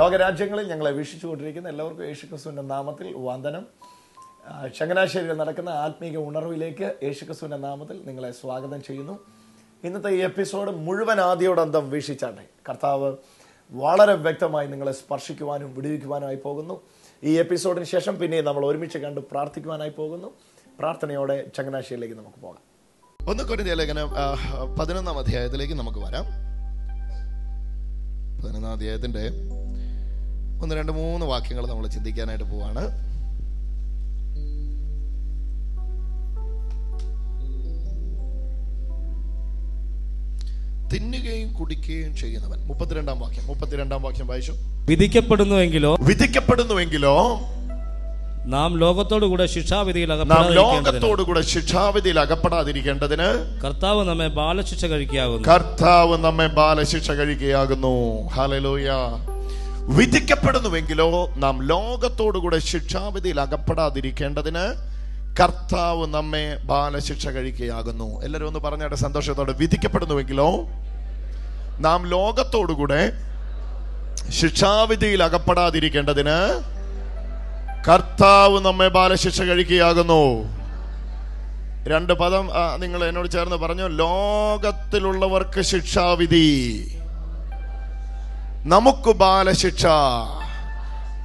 ലോകരാജ്യങ്ങളിൽ ഞങ്ങളെ വീക്ഷിച്ചുകൊണ്ടിരിക്കുന്ന എല്ലാവർക്കും യേശുക്രിസ്തുവിന്റെ നാമത്തിൽ വന്ദനം. ചങ്ങനാശ്ശേരിയിൽ നടക്കുന്ന ആത്മീക ഉണർവിലേക്ക് യേശുക്രിസ്തുവിന്റെ നാമത്തിൽ നിങ്ങളെ സ്വാഗതം ചെയ്യുന്നു. ഇന്നത്തെ ഈ എപ്പിസോഡ് മുഴുവൻ ആദ്യോടന്തം വീക്ഷിച്ചാട്ടെ. കർത്താവ് വളരെ വ്യക്തമായി നിങ്ങളെ സ്പർശിക്കുവാനും വിടുവിക്കുവാനായി പോകുന്നു. ഈ എപ്പിസോഡിന് ശേഷം പിന്നെ നമ്മൾ ഒരുമിച്ച് കണ്ട് പ്രാർത്ഥിക്കുവാനായി പോകുന്നു. പ്രാർത്ഥനയോടെ ചങ്ങനാശ്ശേരിയിലേക്ക് നമുക്ക് പോകാം. ഒന്ന് കൊരിന്ത്യ ലേഖനം പതിനൊന്നാം അധ്യായത്തിലേക്ക് നമുക്ക് വരാം. പതിനൊന്നാം അധ്യായത്തിന്റെ ഒന്ന് രണ്ട് മൂന്ന് വാക്യങ്ങൾ നമ്മൾ ചിന്തിക്കാനായിട്ട് പോവാണ്. തിന്നുകയും കുടിക്കുകയും ചെയ്യുന്നവൻ. മുപ്പത്തിരണ്ടാം വാക്യം. മുപ്പത്തിരണ്ടാം വാക്യം വായിച്ചു. വിധിക്കപ്പെടുന്നുവെങ്കിലോ? വിധിക്കപ്പെടുന്നുവെങ്കിലോ? നാം ലോകത്തോടുകൂടെ ശിക്ഷാവിധിയിൽ നാം ലോകത്തോടു കൂടെ ശിക്ഷാവിധിയിൽ അകപ്പെടാതിരിക്കേണ്ടതിന് കർത്താവ് നമ്മെ ബാലശിക്ഷ കഴിക്കുകയാകുന്നു. കർത്താവ് നമ്മെ ബാലശിക്ഷ കഴിക്കുകയാകുന്നു. ഹലലോയ വിധിക്കപ്പെടുന്നുവെങ്കിലോ നാം ലോകത്തോടുകൂടെ ശിക്ഷാവിധിയിൽ അകപ്പെടാതിരിക്കേണ്ടതിന് കർത്താവ് നമ്മെ ബാലശിക്ഷ കഴിക്കുകയാകുന്നു. എല്ലാവരും ഒന്ന് പറഞ്ഞാട്ടെ സന്തോഷത്തോടെ വിധിക്കപ്പെടുന്നുവെങ്കിലോ നാം ലോകത്തോടുകൂടെ ശിക്ഷാവിധിയിൽ അകപ്പെടാതിരിക്കേണ്ടതിന് കർത്താവ് നമ്മെ ബാലശിക്ഷ കഴിക്കുകയാകുന്നു. രണ്ട് പദം നിങ്ങൾ എന്നോട് ചേർന്ന് പറഞ്ഞു ലോകത്തിലുള്ളവർക്ക് ശിക്ഷാവിധി. നമുക്ക് ബാലശിക്ഷ.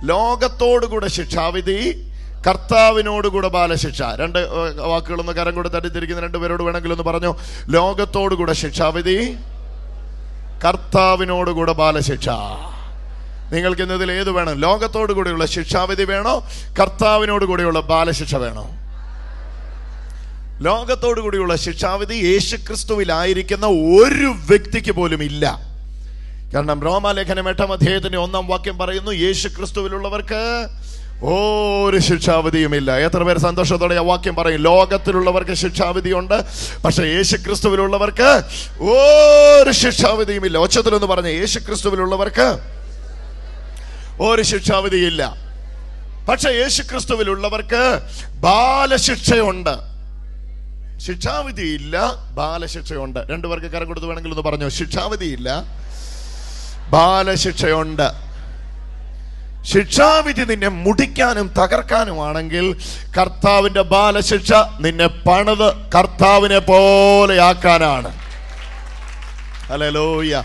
ലോകത്തോടുകൂടെ ശിക്ഷാവിധി കർത്താവിനോടുകൂടെ ബാലശിക്ഷ. രണ്ട് വാക്കുകളൊന്ന് കരം കൂടെ തട്ടിത്തിരിക്കുന്ന രണ്ടുപേരോട് വേണമെങ്കിൽ ഒന്ന് പറഞ്ഞു. ലോകത്തോടുകൂടെ ശിക്ഷാവിധി കർത്താവിനോടുകൂടെ ബാലശിക്ഷ. നിങ്ങൾക്ക് ഇന്നതിൽ ഏത് വേണം? ലോകത്തോടു കൂടെയുള്ള ശിക്ഷാവിധി വേണോ? കർത്താവിനോട് കൂടെയുള്ള ബാലശിക്ഷ വേണോ? ലോകത്തോടു കൂടിയുള്ള ശിക്ഷാവിധി യേശുക്രിസ്തുവിലായിരിക്കുന്ന ഒരു വ്യക്തിക്ക് പോലും ഇല്ല കാരണം റോമാലേഖനം എട്ടാം അധ്യായത്തിന്റെ ഒന്നാം വാക്യം പറയുന്നു യേശു ക്രിസ്തുവിലുള്ളവർക്ക് ഒരു ശിക്ഷാവിധിയുമില്ല. എത്ര പേര് സന്തോഷത്തോടെ ആ വാക്യം പറയും ലോകത്തിലുള്ളവർക്ക് ശിക്ഷാവിധിയുണ്ട് പക്ഷെ യേശു ക്രിസ്തുവിലുള്ളവർക്ക് ഒരു ശിക്ഷാവിധിയുമില്ല. ഒച്ചത്തിലൊന്ന് പറഞ്ഞു യേശു ക്രിസ്തുവിലുള്ളവർക്ക് ഒരു ശിക്ഷാവിധിയില്ല പക്ഷെ യേശു ക്രിസ്തുവിലുള്ളവർക്ക് ബാലശിക്ഷയുണ്ട്. ശിക്ഷാവിധിയില്ല ബാലശിക്ഷയുണ്ട്. രണ്ടുപേർക്ക് കരം കൊടുത്ത് വേണമെങ്കിൽ ഒന്ന് പറഞ്ഞു. ശിക്ഷാവിധിയില്ല ബാലശിക്ഷയുണ്ട്. ശിക്ഷാവിധി നിന്നെ മുടിക്കാനും തകർക്കാനുമാണെങ്കിൽ കർത്താവിന്റെ ബാലശിക്ഷ നിന്നെ പണിത് കർത്താവിനെ പോലെയാക്കാനാണ്. ഹലലോയ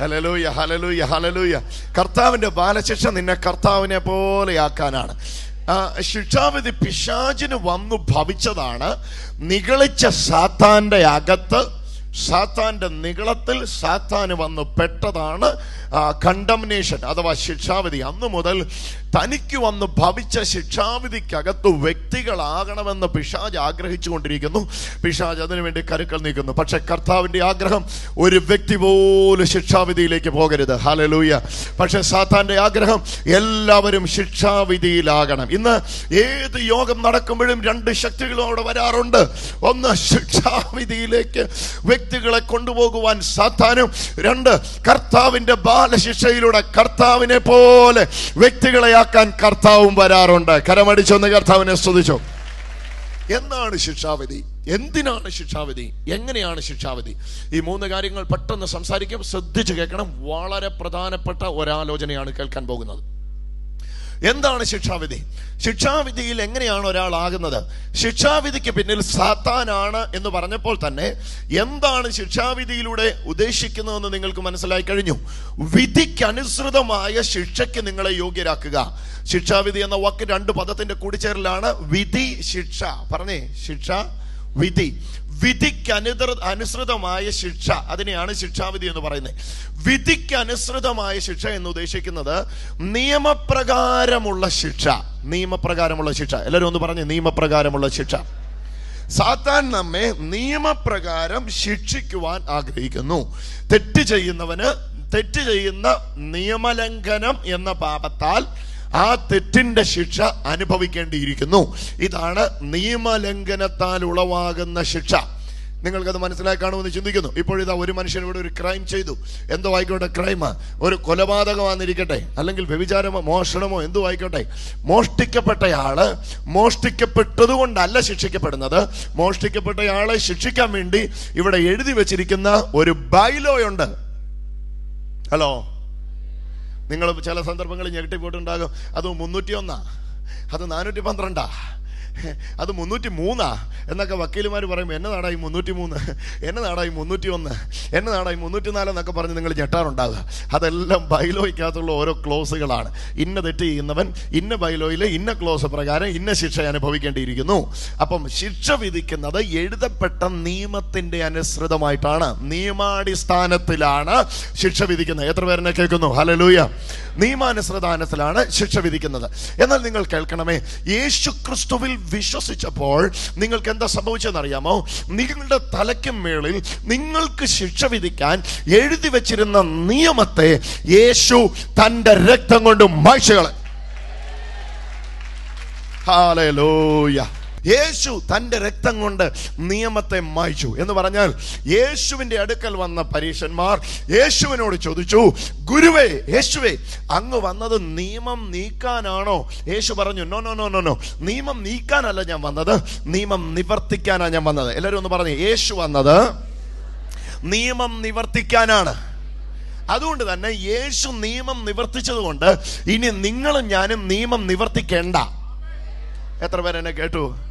ഹലലൂയ ഹലലൂയ ഹലലൂയ കർത്താവിന്റെ ബാലശിക്ഷ നിന്നെ കർത്താവിനെ പോലെയാക്കാനാണ്. ശിക്ഷാവിധി പിശാചിന് വന്നു ഭവിച്ചതാണ്. നികളിച്ച സാത്താന്റെ അകത്ത് സാത്താന്റെ നികളത്തിൽ സാത്താന് വന്ന് പെട്ടതാണ് കണ്ടംനേഷൻ അഥവാ ശിക്ഷാവിധി. അന്ന് മുതൽ തനിക്ക് വന്ന് ഭവിച്ച ശിക്ഷാവിധിക്കകത്ത് വ്യക്തികളാകണമെന്ന് പിശാജ് ആഗ്രഹിച്ചുകൊണ്ടിരിക്കുന്നു. പിശാജ് അതിനുവേണ്ടി കരുക്കൾ നീക്കുന്നു. പക്ഷെ കർത്താവിന്റെ ആഗ്രഹം ഒരു വ്യക്തി പോലും ശിക്ഷാവിധിയിലേക്ക് പോകരുത്. ഹലലൂയ പക്ഷെ സാത്താന്റെ ആഗ്രഹം എല്ലാവരും ശിക്ഷാവിധിയിലാകണം. ഇന്ന് ഏത് യോഗം നടക്കുമ്പോഴും രണ്ട് ശക്തികളും അവിടെ വരാറുണ്ട്. ഒന്ന് ശിക്ഷാവിധിയിലേക്ക് വ്യക്തികളെ കൊണ്ടുപോകുവാൻ സാത്താനും രണ്ട് കർത്താവിന്റെ ബാലശിക്ഷയിലൂടെ കർത്താവിനെ പോലെ വ്യക്തികളെയാക്കാൻ കർത്താവും വരാറുണ്ട്. കരമടിച്ചൊന്ന് കർത്താവിനെ സ്തുതിച്ചു. എന്താണ് ശിക്ഷാവിധി? എന്തിനാണ് ശിക്ഷാവിധി? എങ്ങനെയാണ് ശിക്ഷാവിധി? ഈ മൂന്ന് കാര്യങ്ങൾ പെട്ടെന്ന് സംസാരിക്കും ശ്രദ്ധിച്ച് കേൾക്കണം. വളരെ പ്രധാനപ്പെട്ട ഒരാലോചനയാണ് കേൾക്കാൻ പോകുന്നത്. എന്താണ് ശിക്ഷാവിധി? ശിക്ഷാവിധിയിൽ എങ്ങനെയാണ് ഒരാൾ ആകുന്നത് ശിക്ഷാവിധിക്ക് പിന്നിൽ സാത്താനാണ് എന്ന് പറഞ്ഞപ്പോൾ തന്നെ എന്താണ് ശിക്ഷാവിധിയിലൂടെ ഉദ്ദേശിക്കുന്നതെന്ന് നിങ്ങൾക്ക് മനസ്സിലായി കഴിഞ്ഞു? വിധിക്കനുസൃതമായ ശിക്ഷയ്ക്ക് നിങ്ങളെ യോഗ്യരാക്കുക. ശിക്ഷാവിധി എന്ന വാക്ക് രണ്ട് പദത്തിന്റെ കൂടിച്ചേരലാണ് വിധി ശിക്ഷ. പറഞ്ഞേ ശിക്ഷ വിധി. വിധിക്ക് അനുദൃ അനുസൃതമായ ശിക്ഷ. അതിനെയാണ് ശിക്ഷാവിധി എന്ന് പറയുന്നത്. വിധിക്ക് അനുസൃതമായ ശിക്ഷ എന്ന് ഉദ്ദേശിക്കുന്നത് നിയമപ്രകാരമുള്ള ശിക്ഷ. നിയമപ്രകാരമുള്ള ശിക്ഷ. എല്ലാവരും ഒന്ന് പറഞ്ഞു നിയമപ്രകാരമുള്ള ശിക്ഷ. സാത്താൻ നമ്മെ നിയമപ്രകാരം ശിക്ഷിക്കുവാൻ ആഗ്രഹിക്കുന്നു. തെറ്റ് ചെയ്യുന്നവന് തെറ്റ് ചെയ്യുന്ന നിയമലംഘനം എന്ന പാപത്താൽ ആ തെറ്റിന്റെ ശിക്ഷ അനുഭവിക്കേണ്ടിയിരിക്കുന്നു. ഇതാണ് നിയമലംഘനത്താൽ ഉളവാകുന്ന ശിക്ഷ. നിങ്ങൾക്കത് മനസ്സിലായി കാണുമെന്ന് ചിന്തിക്കുന്നു. ഇപ്പോഴിതാ ഒരു മനുഷ്യൻ ഇവിടെ ഒരു ക്രൈം ചെയ്തു. എന്തോ ആയിക്കോട്ടെ ക്രൈം ഒരു കൊലപാതകമാണെന്നിരിക്കട്ടെ അല്ലെങ്കിൽ വ്യഭിചാരമോ മോഷണമോ എന്തോ ആയിക്കോട്ടെ. മോഷ്ടിക്കപ്പെട്ടയാൾ മോഷ്ടിക്കപ്പെട്ടതുകൊണ്ടല്ല ശിക്ഷിക്കപ്പെടുന്നത്. മോഷ്ടിക്കപ്പെട്ടയാളെ ശിക്ഷിക്കാൻ വേണ്ടി ഇവിടെ എഴുതി വെച്ചിരിക്കുന്ന ഒരു ബൈലോയുണ്ട് ഹലോ നിങ്ങൾ ചില സന്ദർഭങ്ങളിൽ ഞെട്ടിപ്പോയിട്ടുണ്ടാകും. അത് മുന്നൂറ്റി ഒന്നാ അത് നാനൂറ്റി പന്ത്രണ്ടാ അത് മുന്നൂറ്റി മൂന്നാ എന്നൊക്കെ വക്കീലുമാർ പറയുമ്പോൾ എന്നെ നാടായി മുന്നൂറ്റി മൂന്ന് എന്നെ നാടായി മുന്നൂറ്റി ഒന്ന് എന്നെ നാടായി മുന്നൂറ്റി നാല് എന്നൊക്കെ പറഞ്ഞ് നിങ്ങൾ ഞെട്ടാറുണ്ടാകുക അതെല്ലാം ബൈലോയ്ക്കകത്തുള്ള ഓരോ ക്ലോസുകളാണ്. ഇന്ന തെറ്റ് ചെയ്യുന്നവൻ ഇന്ന ബൈലോയിൽ ഇന്ന ക്ലോസ് പ്രകാരം ഇന്ന ശിക്ഷ അനുഭവിക്കേണ്ടിയിരിക്കുന്നു. അപ്പം ശിക്ഷ വിധിക്കുന്നത് എഴുതപ്പെട്ട നിയമത്തിന്റെ അനുസൃതമായിട്ടാണ്. നിയമാടിസ്ഥാനത്തിലാണ് ശിക്ഷ വിധിക്കുന്നത്. എത്ര പേരെന്നെ കേൾക്കുന്നു? ഹലലൂയ നിയമാനുസൃതാനത്തിലാണ് ശിക്ഷ വിധിക്കുന്നത്. എന്നാൽ നിങ്ങൾ കേൾക്കണമേ യേശു ക്രിസ്തുവിൽ വിശ്വസിച്ചപ്പോൾ നിങ്ങൾക്ക് എന്താ സംഭവിച്ചതെന്ന് അറിയാമോ നിങ്ങളുടെ തലയ്ക്കും മേളിൽ നിങ്ങൾക്ക് ശിക്ഷ വിധിക്കാൻ എഴുതി വെച്ചിരുന്ന നിയമത്തെ യേശു തന്റെ രക്തം കൊണ്ട് മായ്ച്ചുകളെ ഹാലൂയ യേശു തന്റെ രക്തം കൊണ്ട് നിയമത്തെ മായ്ച്ചു എന്ന് പറഞ്ഞാൽ യേശുവിന്റെ അടുക്കൽ വന്ന പരീക്ഷന്മാർ യേശുവിനോട് ചോദിച്ചു ഗുരുവേ യേശുവേ അങ്ങ് വന്നത് നിയമം നീക്കാനാണോ? യേശു പറഞ്ഞു no no no no no നിയമം നീക്കാനല്ല ഞാൻ വന്നത് നിയമം നിവർത്തിക്കാനാണ് ഞാൻ വന്നത്. എല്ലാവരും ഒന്ന് പറഞ്ഞു യേശു വന്നത് നിയമം നിവർത്തിക്കാനാണ്. അതുകൊണ്ട് തന്നെ യേശു നിയമം നിവർത്തിച്ചതുകൊണ്ട് ഇനി നിങ്ങളും ഞാനും നിയമം നിവർത്തിക്കേണ്ട. എത്ര പേരെന്നെ കേട്ടു?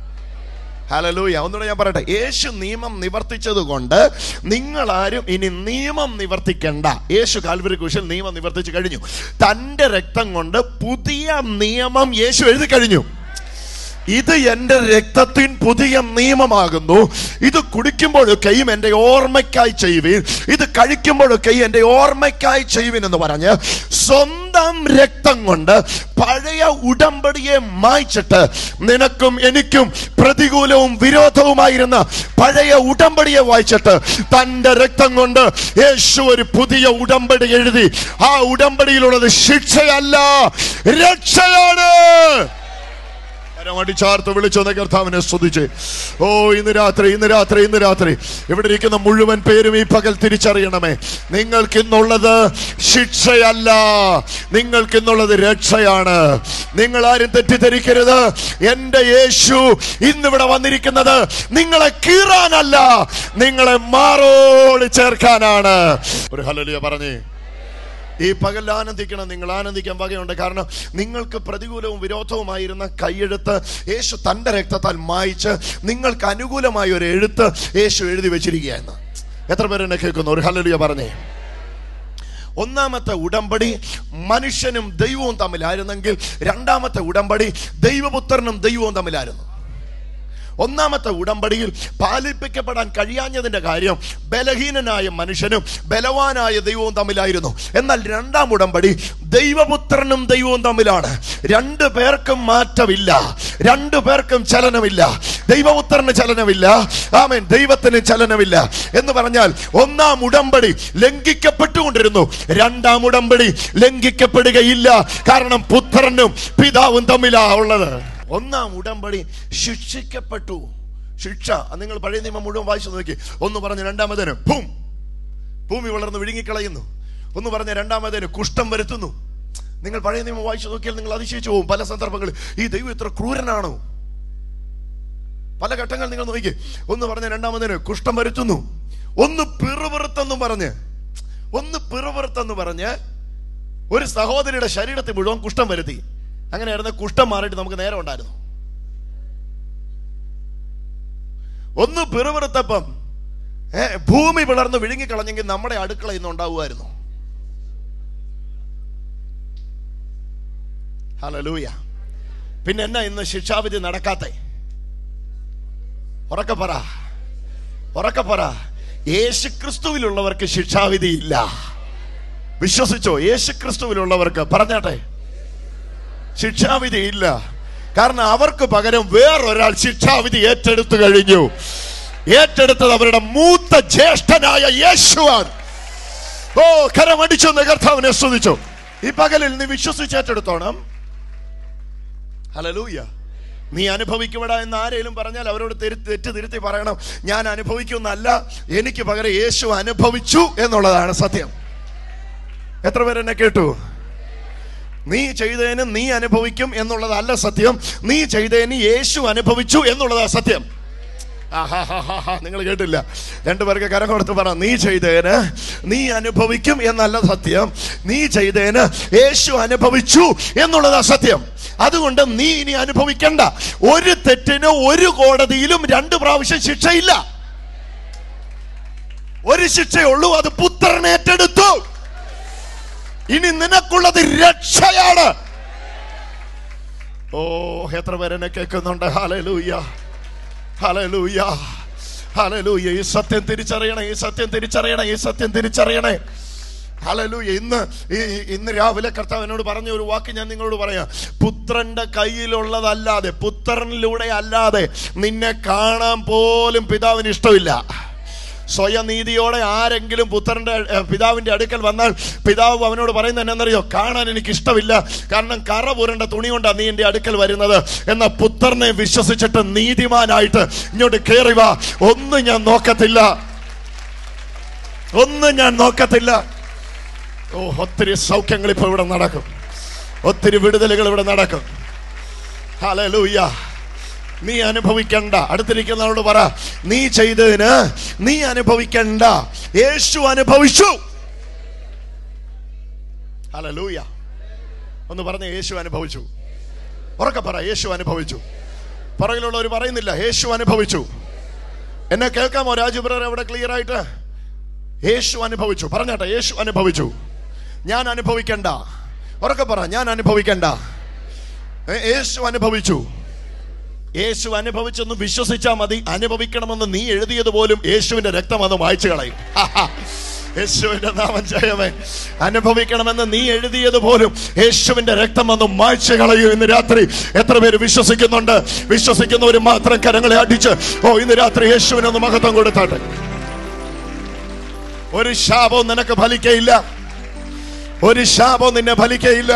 ഹലലൂയ ഒന്നുകൂടെ ഞാൻ പറയട്ടെ. യേശു നിയമം നിവർത്തിച്ചത് കൊണ്ട് നിങ്ങൾ ആരും ഇനി നിയമം നിവർത്തിക്കണ്ട. യേശു കാൽവരി കുശൽ നിയമം നിവർത്തിച്ചു കഴിഞ്ഞു. തന്റെ രക്തം കൊണ്ട് പുതിയ നിയമം യേശു എഴുതി കഴിഞ്ഞു ഇത് എന്റെ രക്തത്തിൻ പുതിയ നിയമമാകുന്നു. ഇത് കുടിക്കുമ്പോഴൊക്കെയും എന്റെ ഓർമ്മയ്ക്കായി ചെയ്യുവീൻ. ഇത് കഴിക്കുമ്പോഴൊക്കെയും എന്റെ ഓർമ്മയ്ക്കായി ചെയ്യുവീൻ എന്ന് പറഞ്ഞ് സ്വന്തം രക്തം കൊണ്ട് പഴയ ഉടമ്പടിയെ മായ്ച്ചിട്ട് നിനക്കും എനിക്കും പ്രതികൂലവും വിരോധവുമായിരുന്ന പഴയ ഉടമ്പടിയെ വായിച്ചിട്ട് തന്റെ രക്തം കൊണ്ട് യേശു ഒരു പുതിയ ഉടമ്പടി എഴുതി. ആ ഉടമ്പടിയിലുള്ളത് ശിക്ഷയല്ല രക്ഷയാണ്. അടിച്ചാർത്ത് വിളിച്ചൊന്ന് കർത്താവിനെ സ്തുതിച്ച്. ഓ ഇന്ന് രാത്രി ഇന്ന് രാത്രി ഇന്ന് രാത്രി. ഇവിടെ ഇരിക്കുന്ന മുഴുവൻ പേരും ഈ പകൽ തിരിച്ചറിയണമേ. നിങ്ങൾക്ക് ഇന്നുള്ളത് ശിക്ഷയല്ല. നിങ്ങൾക്ക് ഇന്നുള്ളത് രക്ഷയാണ്. നിങ്ങൾ ആരും തെറ്റിദ്ധരിക്കരുത്. എന്റെ യേശു ഇന്നിവിടെ വന്നിരിക്കുന്നത് നിങ്ങളെ കീറാനല്ല. നിങ്ങളെ മാറോട് ചേർക്കാനാണ്. ഒരു ഹലലിയ പറഞ്ഞേ. ഈ പകൽ ആനന്ദിക്കണം നിങ്ങൾ ആനന്ദിക്കാൻ വകയുണ്ട്. കാരണം നിങ്ങൾക്ക് പ്രതികൂലവും വിരോധവുമായിരുന്ന കൈയെഴുത്ത് യേശു തന്റെ രക്തത്താൽ മായിച്ച് നിങ്ങൾക്ക് അനുകൂലമായ ഒരു എഴുത്ത് യേശു എഴുതി വെച്ചിരിക്കുകയാണ്. എത്ര പേരെന്നെ കേൾക്കുന്നു ഒരു ഹലലിയ പറഞ്ഞേ. ഒന്നാമത്തെ ഉടമ്പടി മനുഷ്യനും ദൈവവും തമ്മിലായിരുന്നെങ്കിൽ രണ്ടാമത്തെ ഉടമ്പടി ദൈവപുത്രനും ദൈവവും തമ്മിലായിരുന്നു. ഒന്നാമത്തെ ഉടമ്പടിയിൽ പാലിപ്പിക്കപ്പെടാൻ കഴിയാഞ്ഞതിന്റെ കാര്യം ബലഹീനനായ മനുഷ്യനും ബലവാനായ ദൈവവും തമ്മിലായിരുന്നു. എന്നാൽ രണ്ടാം ഉടമ്പടി ദൈവപുത്രനും ദൈവവും തമ്മിലാണ്. രണ്ടു പേർക്കും മാറ്റമില്ല. രണ്ടു പേർക്കും ചലനമില്ല. ദൈവപുത്രന് ചലനമില്ല. ആമേൻ. ദൈവത്തിന് ചലനമില്ല. എന്ന് പറഞ്ഞാൽ ഒന്നാം ഉടമ്പടി ലംഘിക്കപ്പെട്ടുകൊണ്ടിരുന്നു. രണ്ടാം ഉടമ്പടി ലംഘിക്കപ്പെടുകയില്ല. കാരണം പുത്രനും പിതാവും തമ്മിലാ ഉള്ളത്. ഒന്നാം ഉടമ്പടി ശിക്ഷിക്കപ്പെട്ടു. ശിക്ഷ. നിങ്ങൾ പഴയ നിയമം മുഴുവൻ വായിച്ചു നോക്കി. ഒന്ന് പറഞ്ഞ് രണ്ടാമതേന് ഭൂം. ഭൂമി വളർന്ന് വിഴുങ്ങിക്കളയുന്നു. ഒന്ന് പറഞ്ഞ രണ്ടാമതേന് കുഷ്ഠം വരുത്തുന്നു. നിങ്ങൾ പഴയ നിയമം വായിച്ചു നോക്കിയാൽ നിങ്ങൾ അതിശയിച്ചു പോകും. പല സന്ദർഭങ്ങളിൽ ഈ ദൈവം ഇത്ര ക്രൂരനാണോ? പല ഘട്ടങ്ങൾ നിങ്ങൾ നോക്കി. ഒന്ന് പറഞ്ഞ രണ്ടാമതിന് കുഷ്ഠം വരുത്തുന്നു. ഒന്ന് പിറുപിറുത്തെന്നും പറഞ്ഞ്. ഒന്ന് പിറുപിറുത്തെന്ന് പറഞ്ഞ് ഒരു സഹോദരിയുടെ ശരീരത്തിൽ മുഴുവൻ കുഷ്ഠം വരുത്തി. അങ്ങനെയായിരുന്നു കുഷ്ഠം മാറിയിട്ട് നമുക്ക് നേരം ഉണ്ടായിരുന്നു. ഒന്ന് പിറുപിറുത്തപ്പം ഭൂമി പിളർന്ന് വിഴുങ്ങിക്കളഞ്ഞെങ്കിൽ നമ്മുടെ അടുക്കള ഇന്ന് ഉണ്ടാവുമായിരുന്നു. ഹലലൂയ പിന്നെ എന്നാ ഇന്ന് ശിക്ഷാവിധി നടക്കാത്തെ? ഉറക്കെ പറ. ഉറക്കെ പറ. യേശു ക്രിസ്തുവിലുള്ളവർക്ക് ശിക്ഷാവിധി ഇല്ല വിശ്വസിച്ചോ? യേശു ക്രിസ്തുവിലുള്ളവർക്ക് പറഞ്ഞാട്ടെ. ശിക്ഷാവിധി ഇല്ല. കാരണം അവർക്ക് പകരം വേറൊരാൾ ശിക്ഷാവിധി ഏറ്റെടുത്തു കഴിഞ്ഞു. ഏറ്റെടുത്തത് അവരുടെ മൂത്ത ജ്യേഷ്ഠനായ യേശുവാണ്. ഓ കരമടിച്ചു കർത്താവിനെ സ്തുതിച്ചു. ഈ പകലിൽ നീ വിശ്വസിച്ചേറ്റെടുത്തോണം ഹലലൂയ നീ അനുഭവിക്കുവിട എന്ന് ആരെങ്കിലും പറഞ്ഞാൽ അവരോട് തെറ്റ് തിരുത്തി പറയണം. ഞാൻ അനുഭവിക്കുന്നല്ല എനിക്ക് പകരം യേശു അനുഭവിച്ചു എന്നുള്ളതാണ് സത്യം. എത്ര പേരെന്നെ കേട്ടു? നീ ചെയ്തതിന് നീ അനുഭവിക്കും എന്നുള്ളതല്ല സത്യം. നീ ചെയ്തതിന് യേശു അനുഭവിച്ചു എന്നുള്ളതാ സത്യം. നിങ്ങൾ കേട്ടില്ല. രണ്ടുപേർക്ക് കരം കൊടുത്ത് പറ നീ ചെയ്തേന് നീ അനുഭവിക്കും എന്നല്ല സത്യം. നീ ചെയ്തേന് യേശു അനുഭവിച്ചു എന്നുള്ളതാ സത്യം. അതുകൊണ്ട് നീ ഇനി അനുഭവിക്കണ്ട. ഒരു തെറ്റിന് ഒരു കോടതിയിലും രണ്ട് പ്രാവശ്യം ശിക്ഷയില്ല. ഒരു ശിക്ഷയുള്ളൂ അത് പുത്രൻ ഏറ്റെടുത്തു. ഇനി നിനക്കുള്ളത് രക്ഷയാണ്. ഓ എത്ര പേരെന്നെ കേൾക്കുന്നുണ്ട്? ഹലലൂയ ഹലലൂയ ഹലലൂയ ഈ സത്യം തിരിച്ചറിയണേ ഈ സത്യം തിരിച്ചറിയണേ ഈ സത്യം തിരിച്ചറിയണേ. ഹലലൂയ ഇന്ന് ഇന്ന് രാവിലെ കർത്താവ് എന്നോട് പറഞ്ഞ ഒരു വാക്ക് ഞാൻ നിങ്ങളോട് പറയാം. പുത്രന്റെ കയ്യിലുള്ളതല്ലാതെ പുത്രനിലൂടെ അല്ലാതെ നിന്നെ കാണാൻ പോലും പിതാവിന് ഇഷ്ടമില്ല. സ്വയനീതിയോടെ ആരെങ്കിലും പുത്രന്റെ പിതാവിന്റെ അടുക്കൽ വന്നാൽ പിതാവ് അവനോട് പറയുന്നത് എന്നറിയോ കാണാൻ എനിക്ക് ഇഷ്ടമില്ല കാരണം കറ പുരണ്ട തുണി കൊണ്ടാണ് നീ എന്റെ അടുക്കൽ വരുന്നത്. എന്ന പുത്രനെ വിശ്വസിച്ചിട്ട് നീതിമാനായിട്ട് ഇങ്ങോട്ട് കയറി വാ. ഒന്നും ഞാൻ നോക്കത്തില്ല. ഒന്നും ഞാൻ നോക്കത്തില്ല. ഓ ഒത്തിരി സൗഖ്യങ്ങൾ ഇപ്പൊ ഇവിടെ നടക്കും. ഒത്തിരി വിടുതലുകൾ ഇവിടെ നടക്കും. ഹല്ലേലൂയ നീ അനുഭവിക്കണ്ട. അടുത്തിരിക്കുന്നവരോട് പറ നീ ചെയ്തതിന് നീ അനുഭവിക്കണ്ട. യേശു അനുഭവിച്ചു. ഹല്ലേലൂയ. ഒന്ന് പറഞ്ഞ യേശു അനുഭവിച്ചു. ഉറക്കെ പറ യേശു അനുഭവിച്ചു. പുറകിലുള്ളവർ പറയുന്നില്ല യേശു അനുഭവിച്ചു. എന്നെ കേൾക്കാമോ രാജു എവിടെ അവിടെ ക്ലിയർ ആയിട്ട്? യേശു അനുഭവിച്ചു. പറഞ്ഞാട്ടെ യേശു അനുഭവിച്ചു. ഞാൻ അനുഭവിക്കണ്ട. ഉറക്കെ പറ ഞാൻ അനുഭവിക്കണ്ട. യേശു അനുഭവിച്ചു. യേശു അനുഭവിച്ചെന്ന് വിശ്വസിച്ചാൽ മതി. അനുഭവിക്കണമെന്ന് നീ എഴുതിയത് പോലും യേശുവിന്റെ രക്തം അത് വായിച്ചു കളയും. യേശുവിന്റെ നാമം ജയമേ അനുഭവിക്കണമെന്ന് നീ എഴുതിയത് പോലും യേശുവിന്റെ രക്തം വന്ന് മായ്ച്ചു കളയൂ ഇന്ന് രാത്രി. എത്ര പേര് വിശ്വസിക്കുന്നുണ്ട്? വിശ്വസിക്കുന്നവർ മാത്രം കരങ്ങളെ അടിച്ച് ഓ ഇന്ന് രാത്രി യേശുവിനൊന്ന് മഹത്വം കൊടുത്താട്ടെ. ഒരു ശാപവും നിനക്ക് ഫലിക്കയില്ല. ഒരു ശാപവും നിന്നെ ഫലിക്കയില്ല.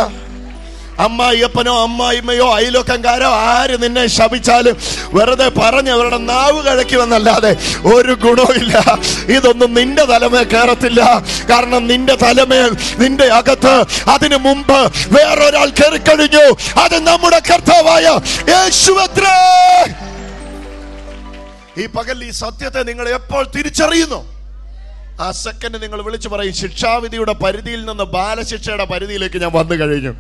അമ്മായിയപ്പനോ അമ്മായിമ്മയോ അയലോക്കംകാരോ ആര് നിന്നെ ശപിച്ചാലും വെറുതെ പറഞ്ഞ് അവരുടെ നാവ് കഴക്കുമെന്നല്ലാതെ ഒരു ഗുണവുമില്ല ഇതൊന്നും നിന്റെ തലമേ കയറത്തില്ല കാരണം നിന്റെ തലമേൽ നിന്റെ അകത്ത് അതിനു മുമ്പ് വേറൊരാൾ കയറിക്കഴിഞ്ഞു. അത് നമ്മുടെ കർത്താവായ യേശുവത്രേ ഈ പകൽ ഈ സത്യത്തെ നിങ്ങൾ എപ്പോൾ തിരിച്ചറിയുന്നു? ആ സെക്കൻഡ് നിങ്ങൾ വിളിച്ചു പറയും ശിക്ഷാവിധിയുടെ പരിധിയിൽ നിന്ന് ബാലശിക്ഷയുടെ പരിധിയിലേക്ക് ഞാൻ വന്നു കഴിഞ്ഞു.